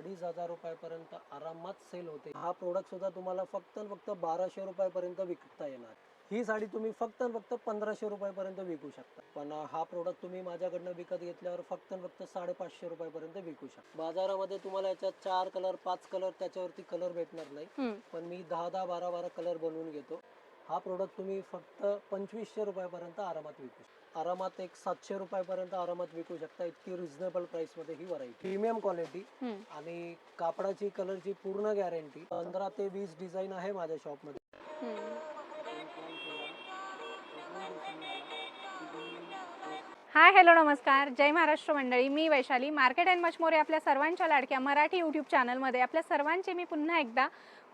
अडीच हजार रुपयापर्यंत आरामात सेल होते. हा प्रोडक्ट सुद्धा तुम्हाला फक्त फक्त बाराशे रुपयापर्यंत विकता येणार. ही साडी तुम्ही फक्त फक्त पंधराशे रुपयापर्यंत विकू शकता. पण हा प्रोडक्ट तुम्ही माझ्याकडनं विकत घेतल्यावर फक्त फक्त साडेपाचशे रुपयापर्यंत विकू शकता. बाजारामध्ये तुम्हाला याच्यात चार कलर पाच कलर त्याच्यावरती कलर भेटणार नाही. पण मी दहा दहा बारा बारा कलर बनवून घेतो. हा प्रोडक्ट तुम्ही फक्त पंचवीसशे रुपयापर्यंत आरामात विकू शकता. आरामात एक सातशे रुपयापर्यंत आरामात विकू शकता. इतकी रिझनेबल प्राइसमध्ये ही व्हरायटी प्रीमियम क्वालिटी. आणि कापडाची कलरची पूर्ण गॅरंटी पंधरा ते वीस डिझाईन आहे माझ्या शॉपमध्ये हम्म. हाय हॅलो नमस्कार. जय महाराष्ट्र मंडळी. मी Vaishali. Market and much more आपल्या सर्वांच्या लाडक्या मराठी यूट्यूब चॅनलमध्ये आपल्या सर्वांचे मी पुन्हा एकदा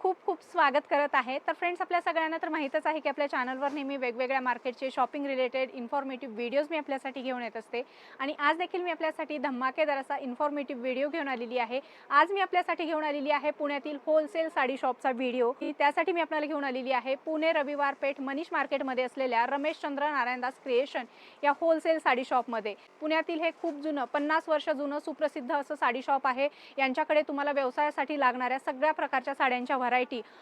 खूप खूप स्वागत करत आहे. तर फ्रेंड्स आपल्या सगळ्यांना तर माहीतच आहे की आपल्या चॅनलवर नेहमी वेगवेगळ्या मार्केटचे शॉपिंग रिलेटेड इन्फॉर्मेटिव्ह व्हिडिओज मी आपल्यासाठी घेऊन येत असते. आणि आज देखील मी आपल्यासाठी धमाकेदार असा इन्फॉर्मेटिव्ह व्हिडिओ घेऊन आलेली आहे. आज मी आपल्यासाठी घेऊन आलेली आहे पुण्यातील होलसेल साडी शॉपचा व्हिडिओ त्यासाठी मी आपल्याला घेऊन आलेली आहे पुणे रविवार पेठ मनीष मार्केटमध्ये असलेल्या रमेश चंद्र नारायणदास क्रिएशन या होलसेल साडी शॉपमध्ये पुण्यातील हे खूप जुनं पन्नास वर्ष जुनं सुप्रसिद्ध असं साडी शॉप आहे. यांच्याकडे तुम्हाला व्यवसायासाठी लागणाऱ्या सगळ्या प्रकारच्या साड्यांच्या व्हरायटी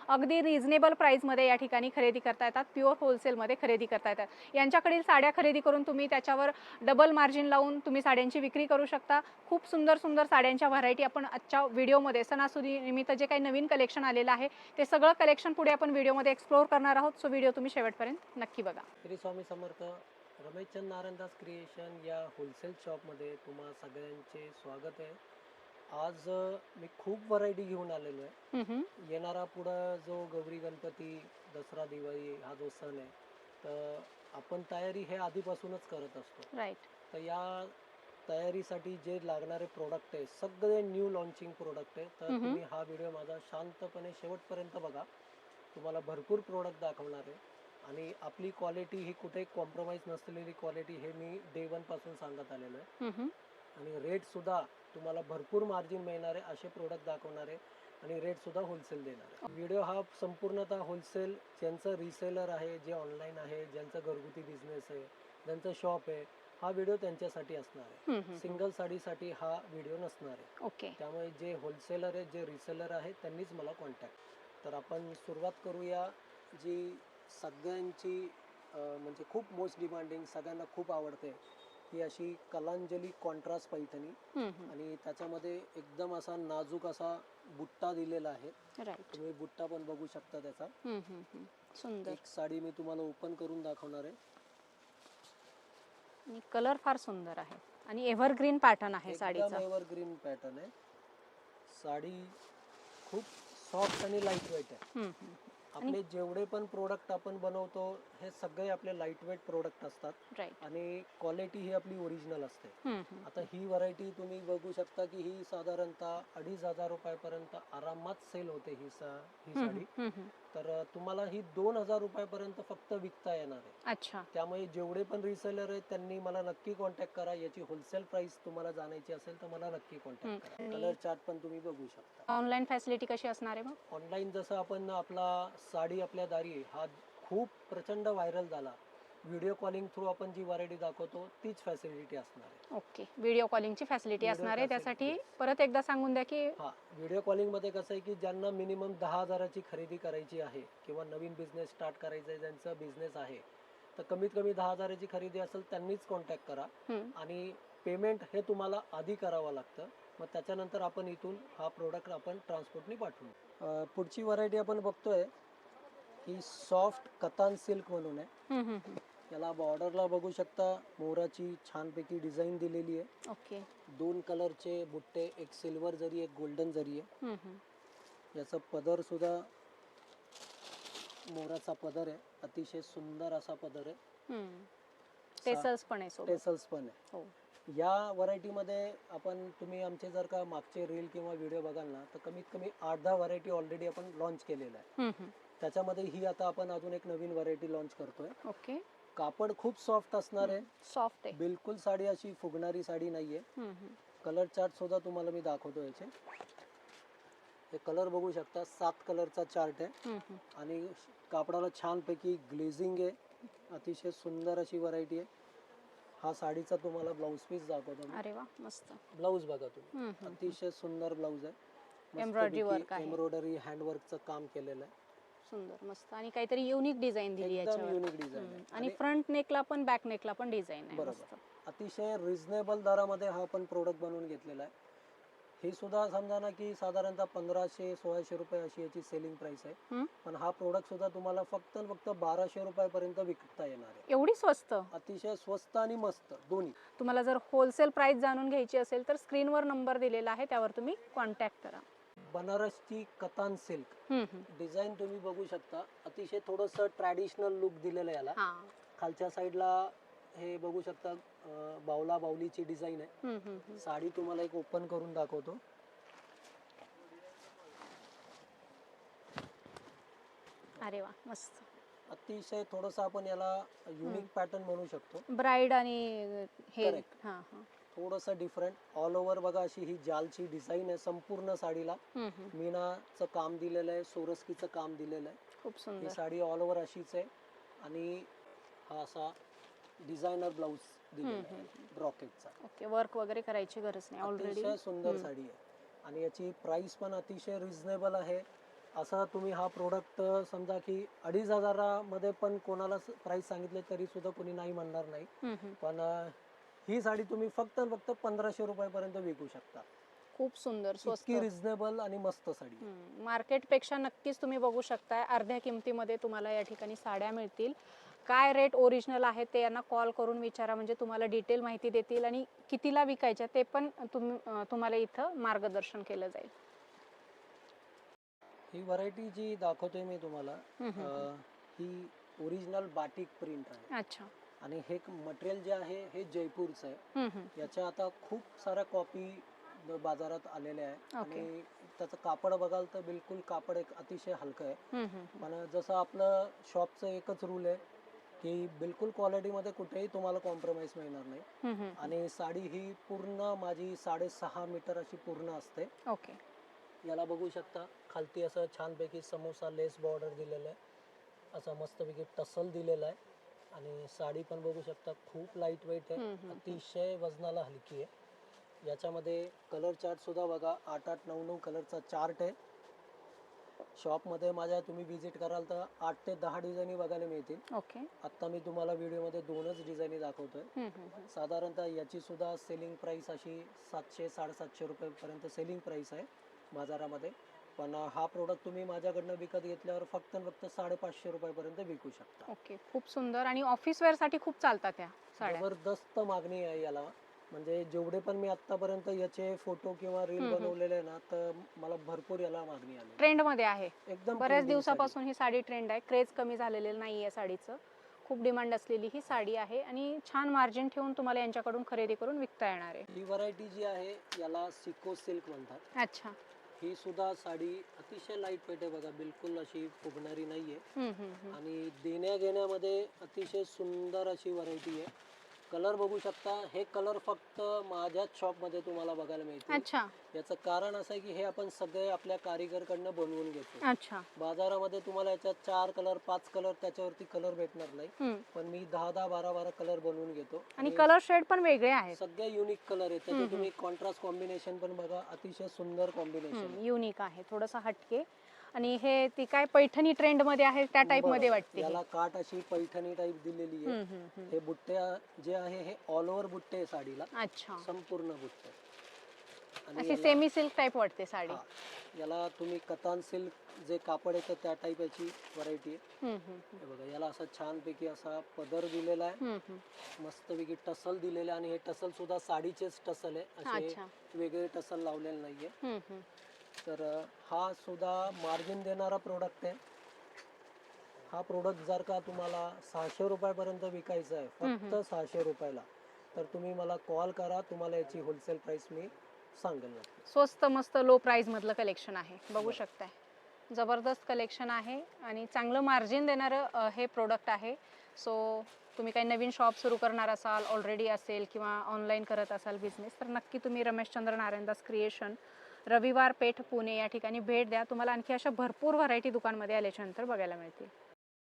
अगदी रिझनेबल प्राईजमध्ये या ठिकाणी खरेदी करता येतात. प्युअर होलसेलमध्ये खरेदी करता येतात. यांच्याकडील साड्या खरेदी करून तुम्ही त्याच्यावर डबल मार्जिन लावून तुम्ही साड्यांची विक्री करू शकता. खूप सुंदर सुंदर साड्यांच्या व्हरायटी आपण आजच्या व्हिडिओमध्ये सणासुदी निमित्त जे काही नवीन कलेक्शन आलेलं आहे ते सगळं कलेक्शन पुढे आपण व्हिडिओमध्ये एक्सप्लोअर करणार आहोत. सो व्हिडिओ तुम्ही शेवटपर्यंत नक्की बघा. श्री स्वामी समर्थ रमेशचंद नारायणदास क्रिएशन या होलसेल शॉपमध्ये तुम्हा सगळ्यांचे स्वागत आहे. आज मी खूप व्हरायटी घेऊन आलेलो आहे. येणारा पुढं जो गौरी गणपती दसरा दिवाळी हा जो सण आहे तर आपण तयारी हे आधीपासूनच करत असतो. राईट तर या तयारीसाठी जे लागणारे प्रोडक्ट आहे सगळे न्यू लॉन्चिंग प्रोडक्ट आहे. तर. तुम्ही हा व्हिडिओ माझा शांतपणे शेवटपर्यंत बघा. तुम्हाला भरपूर प्रोडक्ट दाखवणार आहे. आणि आपली क्वालिटी ही कुठे कॉम्प्रोमाइज नसलेली क्वालिटी हे मी डे वनपासून सांगत आलेलो आहे. आणि रेट सुद्धा तुम्हाला भरपूर मार्जिन मिळणार आहे असे प्रोडक्ट दाखवणार आहे आणि रेट सुद्धा होलसेल देणार. आहे व्हिडिओ हा संपूर्णतः होलसेल ज्यांचं रिसेलर आहे जे ऑनलाईन आहे ज्यांचं घरगुती बिझनेस आहे ज्यांचं शॉप आहे हा व्हिडिओ त्यांच्यासाठी असणार आहे. सिंगल साडीसाठी हा व्हिडिओ नसणार आहे. ओके त्यामुळे जे होलसेलर आहे जे रिसेलर आहे त्यांनीच मला कॉन्टॅक्ट तर आपण सुरुवात करूया जी सगळ्यांची म्हणजे खूप मोस्ट डिमांडिंग सगळ्यांना खूप आवडते ही अशी कलांजली कॉन्ट्रास्ट पैठणी. आणि त्याच्यामध्ये एकदम असा नाजूक असा बुट्टा दिलेला आहे. तुम्ही बुट्टा पण बघू शकता त्याचा. सुंदर. एक साडी मी तुम्हाला ओपन करून दाखवणार आहे. कलर फार सुंदर आहे. आणि एव्हरग्रीन पॅटर्न आहे साडीचा. एव्हर ग्रीन पॅटर्न आहे. साडी खूप सॉफ्ट आणि लाइट वेट आहे. आपले जेवढे पण प्रोडक्ट आपण बनवतो हे सगळे आपले लाइट वेट प्रोडक्ट असतात आणि क्वालिटी ही आपली ओरिजिनल असते. आता ही व्हरायटी तुम्ही बघू शकता की ही साधारणतः अडीच हजार रुपयापर्यंत आरामात सेल होते ही सा ही साडी. तर तुम्हाला ही दोन हजार रुपयापर्यंत फक्त विकता येणार आहे. अच्छा. त्यामुळे जेवढे पण रिसेलर आहेत त्यांनी मला नक्की कॉन्टॅक्ट करा. याची होलसेल प्राइस तुम्हाला जाणायची असेल तर मला नक्की कॉन्टॅक्ट. करा. कलर चार्ट पण तुम्ही बघू शकता. ऑनलाईन फॅसिलिटी कशी असणार आहे मग? ऑनलाईन जसं आपण आपला साडी आपल्या दारी हा खूप प्रचंड व्हायरल झाला. व्हिडिओ कॉलिंग थ्रू आपण जी व्हरायटी दाखवतो तीच फॅसिलिटी असणार आहे. ओके. व्हिडिओ कॉलिंगची फॅसिलिटी Video असणार आहे. facility. त्यासाठी परत एकदा सांगून द्या की हा व्हिडिओ कॉलिंगमध्ये कसं आहे की ज्यांना मिनिमम दहा हजाराची खरेदी करायची आहे किंवा नवीन बिझनेस स्टार्ट करायचा आहे ज्यांचा बिझनेस आहे तर कमीत कमी दहा हजाराची खरेदी असेल त्यांनीच कॉन्टॅक्ट करा. आणि पेमेंट हे तुम्हाला आधी करावं लागतं. मग त्याच्यानंतर आपण इथून हा प्रोडक्ट आपण ट्रान्सपोर्टनी पाठवू. अं, पुढची व्हरायटी आपण बघतोय ही सॉफ्ट कतान सिल्क म्हणून आहे. याला बॉर्डरला बघू शकता. मोराची छानपैकी डिझाईन दिलेली आहे. ओके. दोन कलरचे बुट्टे एक सिल्वर जरी एक गोल्डन जरी आहे. याचा पदर सुद्धा मोराचा पदर आहे. अतिशय सुंदर असा पदर आहे. टेसल्स पण आहे टेसल्स पण आहे. हो. या व्हरायटीमध्ये आपण तुम्ही आमचे जर का मागचे रील किंवा व्हिडिओ बघाल ना तर कमीत कमी आठ दहा व्हरायटी ऑलरेडी आपण लॉन्च केलेलं आहे. त्याच्यामध्ये ही आता आपण अजून एक नवीन व्हरायटी लॉन्च करतोय. ओके. कापड खूप सॉफ्ट असणार आहे. सॉफ्ट आहे. बिलकुल साडी अशी फुगणारी साडी नाहीये. कलर चार्ट सुद्धा तुम्हाला मी दाखवतो याचे. हे कलर बघू शकता सात कलरचा चार्ट आहे. आणि कापडाला छानपैकी ग्लेझिंग आहे. अतिशय सुंदर अशी व्हरायटी आहे. हा साडीचा तुम्हाला ब्लाऊज पीस दाखवतो मी. अरे वा मस्त. ब्लाऊज बघा तुम्ही. अतिशय सुंदर ब्लाऊज आहे. work आहे. एम्ब्रॉयडरी हँडवर्कचं काम केलेलं आहे. सुंदर मस्त. आणि काहीतरी युनिक डिझाईन दिली एकदम याच्यावर युनिक डिझाईन हम्म. आहे आणि फ्रंट नेकला पण बॅक नेकला पण डिझाईन आहे. बरोबर. अतिशय रिझनेबल दरामध्ये हा पण प्रोडक्ट बनवून घेतलेला आहे. हे सुद्धा समजा ना की साधारणतः पंधराशे सोळाशे रुपये अशी याची सेलिंग प्राइस आहे. हम्म. पण हा प्रोडक्ट सुद्धा तुम्हाला फक्त आणि फक्त बाराशे रुपयापर्यंत विकता येणार आहे. एवढी स्वस्त? अतिशय स्वस्त आणि मस्त दोन्ही. तुम्हाला जर होलसेल प्राइस जाणून घ्यायची असेल तर स्क्रीनवर नंबर दिलेला आहे त्यावर तुम्ही कॉन्टॅक्ट करा. बनारसची कतान सिल्क. डिझाईन तुम्ही बघू शकता. अतिशय थोडंसं ट्रॅडिशनल लुक दिलेलं आहे याला. खालच्या साईडला हे बघू शकता बावला बावलीची डिझाईन आहे. साडी तुम्हाला एक ओपन करून दाखवतो. अरे वा मस्त. अतिशय थोडंसं आपण याला युनिक पॅटर्न म्हणू शकतो. ब्राईड आणि हा. थोडंसं डिफरंट ऑल ओव्हर बघा अशी ही जालची डिझाईन आहे संपूर्ण साडीला. मीनाचं काम दिलेलं आहे सोरस्कीचं काम दिलेलं आहे. खूप ही सुंदर साडी ऑल ओव्हर अशीच आहे. आणि हा असा डिझायनर ब्लाऊज दिलेला आहे ब्रॉकेटचा ओके वर्क वगैरे करायची गरज नाही ऑलरेडी सुंदर. साडी आहे. आणि याची प्राइस पण अतिशय रिझनेबल आहे. असा तुम्ही हा प्रोडक्ट समजा की अडीच हजारामध्ये पण कोणाला प्राइस सांगितले तरी सुद्धा कोणी नाही म्हणणार नाही. पण ही साडी तुम्ही फक्त आणि फक्त पंधराशे रुपयापर्यंत विकू शकता. खूप सुंदर स्वस्त. इतकी रिझनेबल आणि मस्त साडी आहे. मार्केटपेक्षा नक्कीच तुम्ही बघू शकताय. अर्ध्या किमतीमध्ये तुम्हाला या ठिकाणी साड्या मिळतील. काय रेट ओरिजिनल आहे ते यांना कॉल करून विचारा म्हणजे तुम्हाला डिटेल माहिती देतील आणि कितीला विकायच्या ते पण अं, तुम्हाला इथं मार्गदर्शन केलं जाईल. ही व्हरायटी जी दाखवतोय मी तुम्हाला हम्म, हम्म. अं, ही ओरिजिनल बाटिक प्रिंट आहे. अच्छा. आणि हे मटेरियल जे आहे हे जयपूरचं आहे. याच्या आता खूप साऱ्या कॉपी बाजारात आलेल्या आहे. आणि त्याचं कापड बघाल तर बिलकुल कापड एक अतिशय हलकं आहे. पण जसं आपलं शॉपचं एकच रूल आहे की बिलकुल क्वालिटीमध्ये कुठेही तुम्हाला कॉम्प्रोमाइज मिळणार नाही. आणि साडी ही पूर्ण माझी साडेसहा मीटर अशी पूर्ण असते ओके याला बघू शकता खालती असं छानपैकी समोसा लेस बॉर्डर दिलेलं आहे असं मस्तपैकी टसल दिलेलं आहे आणि साडी पण बघू शकता खूप लाइट वेट आहे. अतिशय वजनाला हलकी आहे. याच्यामध्ये कलर चार्ट सुद्धा बघा आठ आठ नऊ नऊ कलरचा चार्ट आहे. शॉपमध्ये माझ्या तुम्ही विजिट कराल तर आठ ते दहा डिझाईनी बघायला मिळतील. ओके आत्ता मी तुम्हाला व्हिडिओमध्ये दोनच डिझाईनी दाखवतोय. साधारणतः याची सुद्धा सेलिंग प्राइस अशी सातशे साडेसातशे रुपयेपर्यंत सेलिंग प्राइस आहे बाजारामध्ये. पण हा प्रोडक्ट तुम्ही माझ्याकडनं विकत घेतल्यावर फक्त फक्त साडेपाचशे रुपयापर्यंत विकू शकता. ओके खूप सुंदर. आणि ऑफिस वेअरसाठी खूप चालतात त्या साड्या. जबरदस्त मागणी आहे याला. म्हणजे जेवढे पण मी आतापर्यंत याचे फोटो किंवा रील. बनवलेले ना तर मला भरपूर याला मागणी आली. ट्रेंडमध्ये आहे. एकदम बऱ्याच. दिवसापासून ही साडी ट्रेंड आहे. क्रेज कमी झालेलं नाही आहे साडीचं. खूप डिमांड असलेली ही साडी आहे आणि छान मार्जिन ठेवून तुम्हाला यांच्याकडून खरेदी करून विकता येणार आहे. ही व्हरायटी जी आहे याला सिको सिल्क म्हणतात. अच्छा. ही सुद्धा साडी अतिशय लाइट वेट आहे बघा. बिलकुल अशी फुगणारी नाहीये. आणि देण्या घेण्यामध्ये अतिशय सुंदर अशी व्हरायटी आहे. कलर बघू शकता. हे कलर फक्त माझ्याच शॉपमध्ये तुम्हाला बघायला मिळतील. अच्छा. याचं कारण असं आहे की हे आपण सगळे आपल्या कारिगरकडनं बनवून घेतो. अच्छा. बाजारामध्ये तुम्हाला याच्यात चार कलर पाच कलर त्याच्यावरती कलर भेटणार नाही. हम्म. पण मी दहा दहा बारा बारा कलर बनवून घेतो. आणि कलर शेड पण वेगळे आहेत. सगळे युनिक कलर आहेत. त्याचे तुम्ही कॉन्ट्रास्ट कॉम्बिनेशन पण बघा. अतिशय सुंदर कॉम्बिनेशन युनिक आहे. थोडंसं हटके. आणि हे ती काय पैठणी ट्रेंडमध्ये आहे त्या टाइपमध्ये वाटते. याला काट अशी पैठणी टाईप दिलेली आहे. हे बुट्टे जे आहे हे ऑल ओव्हर बुट्टे आहे साडीला अच्छा संपूर्ण बुट्टे अशी सेमी सिल्क टाइप वाटते साडी. याला तुम्ही कतान सिल्क जे कापड येतं त्या टाईप याची व्हरायटी आहे. हे बघा याला असा छानपैकी असा पदर दिलेला आहे हम्म. मस्तपैकी टसल दिलेले आहे आणि हे टसल सुद्धा साडीचेच टसल आहे असे वेगळे टसल लावलेले नाहीये. तर हा सुद्धा मार्जिन देणारा प्रोडक्ट आहे. हा प्रोडक्ट जर का तुम्हाला सहाशे रुपयापर्यंत विकायचा आहे फक्त सहाशे रुपयाला तर तुम्ही मला कॉल करा तुम्हाला याची होलसेल प्राइस मी सांगेल स्वस्त मस्त लो प्राइस मधलं कलेक्शन आहे. बघू. शकताय. जबरदस्त कलेक्शन आहे आणि चांगलं मार्जिन देणारं हे प्रोडक्ट आहे. सो तुम्ही काही नवीन शॉप सुरू करणार असाल ऑलरेडी असेल किंवा ऑनलाईन करत असाल बिझनेस तर नक्की तुम्ही रमेशचंद्र नारायणदास क्रिएशन रविवार पेठ पुणे या ठिकाणी भेट द्या. तुम्हाला आणखी अशा भरपूर व्हरायटी दुकानमध्ये आल्याच्यानंतर बघायला मिळतील.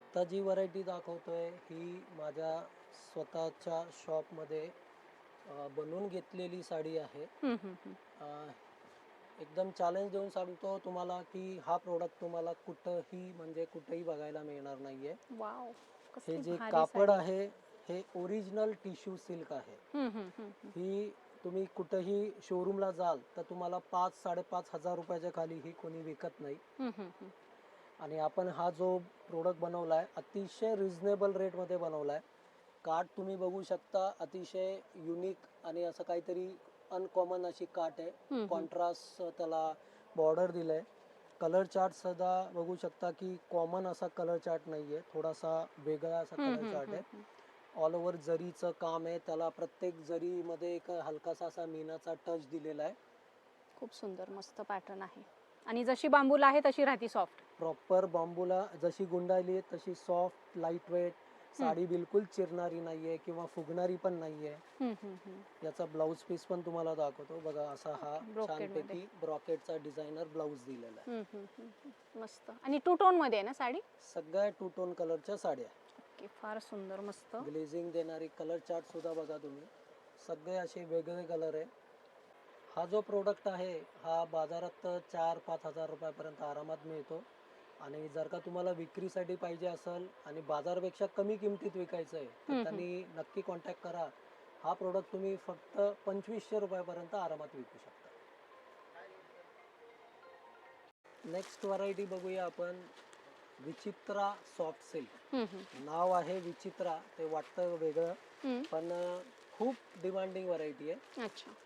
आता जी व्हरायटी दाखवतोय. ही माझ्या स्वतःच्या शॉपमध्ये बनवून घेतलेली साडी आहे. एकदम चॅलेंज देऊन सांगतो तुम्हाला की हा प्रोडक्ट तुम्हाला कुठंही म्हणजे कुठेही बघायला मिळणार नाहीये. वाव हे जे कापड. आहे हे ओरिजिनल टिश्यू सिल्क आहे. ही तुम्ही कुठेही शोरूमला जाल तर तुम्हाला पाच साडेपाच हजार रुपयाच्या खाली ही कोणी विकत नाही. आणि आपण हा जो प्रोडक्ट बनवला आहे अतिशय रिझनेबल रेटमध्ये बनवला आहे काठ तुम्ही बघू शकता अतिशय युनिक आणि असं काहीतरी अनकॉमन अशी काठ आहे. कॉन्ट्रास्ट त्याला बॉर्डर दिलंय. कलर चार्ट सुद्धा बघू शकता की कॉमन असा कलर चार्ट नाहीये. थोडासा वेगळा असा कलर चार्ट आहे. ऑल ओव्हर जरीचं काम आहे त्याला प्रत्येक जरीमध्ये एक हलकासा असा मीनाचा टच दिलेला आहे. खूप सुंदर मस्त पॅटर्न आहे. आणि जशी बांबूला आहे तशी राहती सॉफ्ट प्रॉपर बांबूला जशी गुंडाळली आहे तशी सॉफ्ट लाइट वेट साडी बिलकुल चिरणारी नाहीये किंवा फुगणारी पण नाहीये. याचा ब्लाऊज पीस पण तुम्हाला दाखवतो. बघा असा हा. छानपैकी ब्रॉकेटचा डिझायनर ब्लाऊज दिलेला आहे. मस्त. आणि टू टोनमध्ये आहे ना साडी? सगळ्या टू टोन कलरच्या साड्या. ओके फार सुंदर मस्त. ग्लेझिंग देणारी कलर चार्ट सुद्धा बघा तुम्ही. सगळे असे वेगवेगळे कलर आहे. हा जो प्रोडक्ट आहे हा बाजारात चार पाच हजार रुपयापर्यंत आरामात मिळतो. आणि जर का तुम्हाला विक्रीसाठी पाहिजे असेल आणि बाजारपेक्षा कमी किमतीत विकायचं आहे. तर त्यांनी नक्की कॉन्टॅक्ट करा. हा प्रोडक्ट तुम्ही फक्त पंचवीसशे रुपयापर्यंत आरामात विकू शकता. नेक्स्ट व्हरायटी बघूया आपण. विचित्रा सॉफ्ट सिल्क. नाव आहे विचित्रा ते वाटतं वेगळं. पण खूप डिमांडिंग व्हरायटी आहे.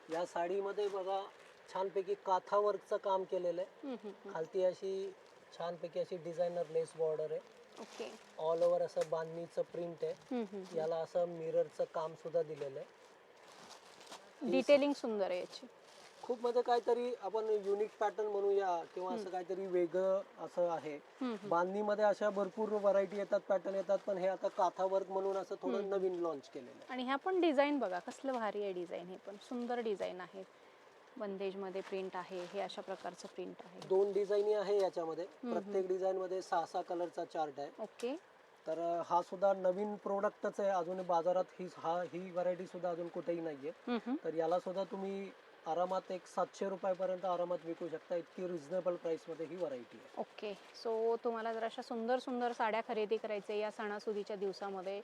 या साडीमध्ये बघा छानपैकी काथा वर्कचं काम केलेलं आहे. खालती अशी छानपैकी अशी डिझायनर लेस बॉर्डर आहे. ओके. ऑल ओव्हर असं बांधणीचं प्रिंट आहे. याला असं मिररचं काम सुद्धा दिलेलं आहे. डिटेलिंग सुंदर आहे याची. खूप म्हणजे काहीतरी आपण युनिक पॅटर्न म्हणूया किंवा असं काहीतरी वेगळं असं आहे. बांधणीमध्ये अशा भरपूर व्हरायटी येतात पॅटर्न येतात पण हे आता काथा वर्क म्हणून असं थोडं नवीन लॉन्च केलेलं आहे. आणि ह्या पण डिझाईन बघा कसलं भारी आहे डिझाईन हे पण. सुंदर डिझाईन आहे. बंदेजमध्ये प्रिंट आहे हे अशा प्रकारचं प्रिंट आहे. दोन डिझाईन आहे याच्यामध्ये. प्रत्येक डिझाईन मध्ये सहा सहा कलरचा चार्ट आहे. ओके. तर हा सुद्धा नवीन प्रोडक्टच आहे. अजून बाजारात ही हा ही व्हरायटी सुद्धा अजून कुठेही नाहीये. तर याला सुद्धा तुम्ही आरामात एक सातशे रुपयापर्यंत आरामात विकू शकता. इतकी रिझनेबल प्राइसमध्ये ही व्हरायटी आहे. ओके सो तुम्हाला जर अशा सुंदर सुंदर साड्या खरेदी करायचे या सणासुदीच्या दिवसामध्ये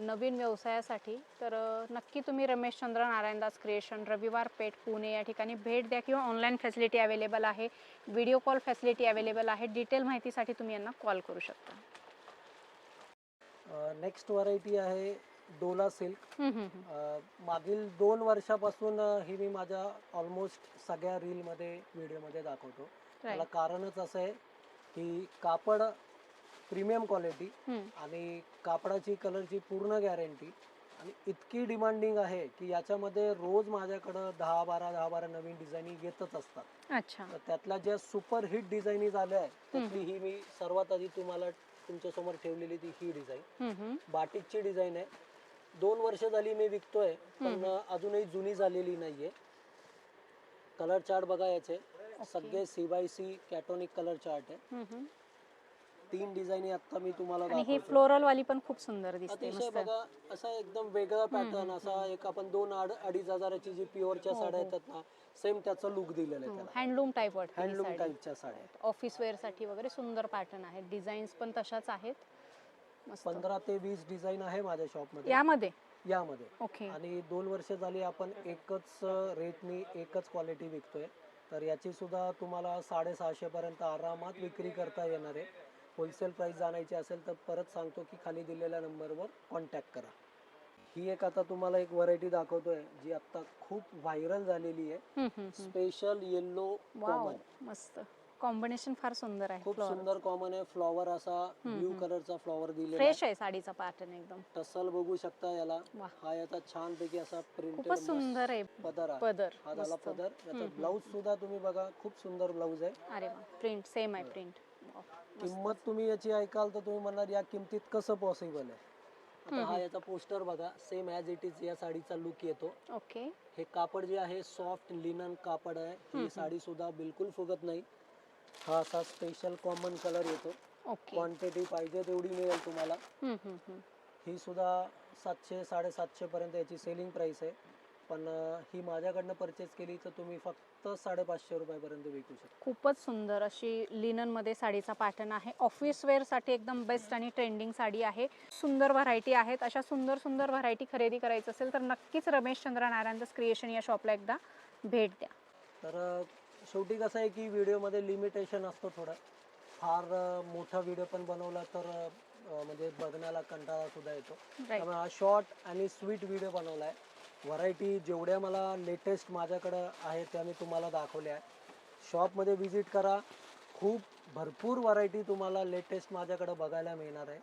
नवीन व्यवसायासाठी तर नक्की तुम्ही रमेश चंद्र नारायणदास क्रिएशन रविवार पेठ पुणे या ठिकाणी भेट द्या किंवा ऑनलाईन फॅसिलिटी अवेलेबल आहे. व्हिडिओ कॉल फॅसिलिटी अवेलेबल आहे. डिटेल माहितीसाठी तुम्ही यांना कॉल करू शकता. नेक्स्ट व्हरायटी आहे डोला सिल्क. मागील दोन वर्षापासून अं, ही मी माझ्या ऑलमोस्ट सगळ्या रीलमध्ये व्हिडिओमध्ये दाखवतो त्याला. कारणच असं आहे की कापड प्रीमियम क्वालिटी. आणि कापडाची कलरची पूर्ण गॅरंटी आणि इतकी डिमांडिंग आहे की याच्यामध्ये रोज माझ्याकडं दहा बारा दहा बारा नवीन डिझाईनिंग येतच असतात अच्छा तर त्यातल्या ज्या सुपर हिट डिझाईनी झाल्या आहे त्यातली ही मी सर्वात आधी तुम्हाला तुमच्यासमोर ठेवलेली ती ही डिझाईन हम्म, हम्म. बाटिकची डिझाईन आहे दोन वर्ष झाली मी विकतोय पण अजूनही जुनी झालेली नाहीये. कलर चार्ट बघा याचे. सगळे C by C cationic colour chart आहे. तीन डिझाईनी आता मी तुम्हाला आणि ही फ्लोरल वाली पण खूप सुंदर दिसते अतिशय बघा असा एकदम वेगळा पॅटर्न असा एक आपण दोन अड- अडीच हजाराची जी प्युअरच्या साड्या येतात ना सेम त्याचं लुक दिलेलं आहे त्याला. हँडलूम टाईप वाटते ही हँडलूम साडी. टाईपच्या साड्या ऑफिस वेअरसाठी वगैरे सुंदर पॅटर्न आहेत. डिझाईन्स पण तशाच आहेत. मस्त. पंधरा ते वीस डिझाईन आहे माझ्या शॉपमध्ये. यामध्ये? यामध्ये. ओके. आणि दोन वर्ष झाली आपण एकच रेटनी एकच क्वालिटी विकतोय. तर याची सुद्धा तुम्हाला साडेसहाशे पर्यंत आरामात विक्री करता येणार आहे. होलसेल प्राइस जाणायची असेल तर परत सांगतो की खाली दिलेल्या नंबरवर कॉन्टॅक्ट करा. ही एक आता तुम्हाला एक व्हरायटी दाखवतोय जी आता खूप व्हायरल झालेली आहे. Special yellow wow common. मस्त. कॉम्बिनेशन फार सुंदर आहे खूप सुंदर कॉमन आहे. फ्लॉवर असा ब्ल्यू कलरचा फ्लॉवर दिलेला आहे. फ्रेश आहे साडीचा पॅटर्न एकदम. टसल बघू शकता याला. हा याचा छान पैकी असा प्रिंटेड खूपच सुंदर आहे. पदर आहे. पदर हा झाला मस्त. पदर. याचा ब्लाऊज सुद्धा तुम्ही बघा खूप सुंदर ब्लाऊज आहे. अरे वा प्रिंट सेम आहे प्रिंट किंमत तुम्ही याची ऐकाल तर तुम्ही म्हणणार या किमतीत कसं पॉसिबल आहे? आता हा याचा पोस्टर बघा. सेम ॲज इट इज या साडीचा लुक येतो. ओके हे कापड जे आहे सॉफ्ट लिनन कापड आहे. ही साडी सुद्धा बिलकुल फुगत नाही. हा असा स्पेशल कॉमन कलर येतो. ओके क्वांटिटी पाहिजे तेवढी मिळेल तुम्हाला. ही सुद्धा सातशे साडेसातशे पर्यंत याची सेलिंग प्राइस आहे. पण अं, ही माझ्याकडनं परचेस केली तर तुम्ही फक्त साडेपाचशे रुपयापर्यंत विकू शकता. खूपच सुंदर अशी लिननमध्ये साडीचा पॅटर्न आहे. ऑफिस वेअरसाठी एकदम बेस्ट आणि ट्रेंडिंग साडी आहे. सुंदर व्हरायटी आहेत. अशा सुंदर सुंदर व्हरायटी खरेदी करायचं असेल तर नक्कीच रमेश चंद्र नारायणदास क्रिएशन या शॉपला एकदा भेट द्या. तर अं, शेवटी कसं आहे की व्हिडिओमध्ये लिमिटेशन असतो थोडं. फार मोठा व्हिडिओ पण बनवला तर म्हणजे बघण्याला कंटाळा सुद्धा येतो. त्यामुळे हा शॉर्ट आणि स्वीट व्हिडिओ बनवला आहे. व्हरायटी जेवढ्या मला लेटेस्ट माझ्याकडं आहे त्या मी तुम्हाला दाखवल्या आहे शॉपमध्ये व्हिजिट करा. खूप भरपूर व्हरायटी तुम्हाला लेटेस्ट माझ्याकडं बघायला मिळणार आहे.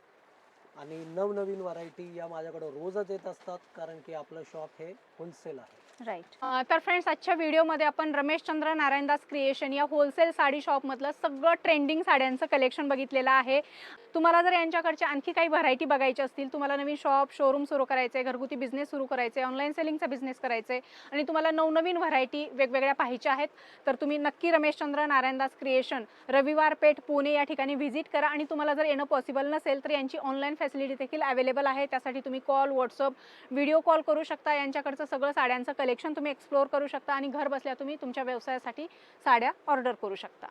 आणि नवनवीन व्हरायटी या माझ्याकडं रोजच येत असतात कारण की आपलं शॉप हे होलसेल आहे. राईट तर फ्रेंड्स आजच्या व्हिडिओमध्ये आपण रमेश चंद्र नारायणदास क्रिएशन या होलसेल साडी शॉपमधलं सगळं ट्रेंडिंग साड्यांचं कलेक्शन बघितलेलं आहे. तुम्हाला जर यांच्याकडच्या आणखी काही व्हरायटी बघायची असतील तुम्हाला नवीन शॉप शोरूम सुरू करायचं आहे घरगुती बिझनेस सुरू करायचे ऑनलाईन सेलिंगचा बिझनेस करायचे आहे आणि तुम्हाला नवनवीन व्हरायटी वेगवेगळ्या पाहायच्या आहेत तर तुम्ही नक्की रमेशचंद्र नारायणदास क्रिएशन रविवार पेठ पुणे या ठिकाणी व्हिजिट करा. आणि तुम्हाला जर येणं पॉसिबल नसेल तर यांची ऑनलाईन फॅसिलिटी देखील अवेलेबल आहे. त्यासाठी तुम्ही कॉल व्हॉट्सअप व्हिडिओ कॉल करू शकता. यांच्याकडचं सगळं साड्यांचं कलेक्शन तुम्ही एक्सप्लोअर करू शकता आणि घर बसल्या तुम्ही तुमच्या व्यवसायासाठी साड्या ऑर्डर करू शकता.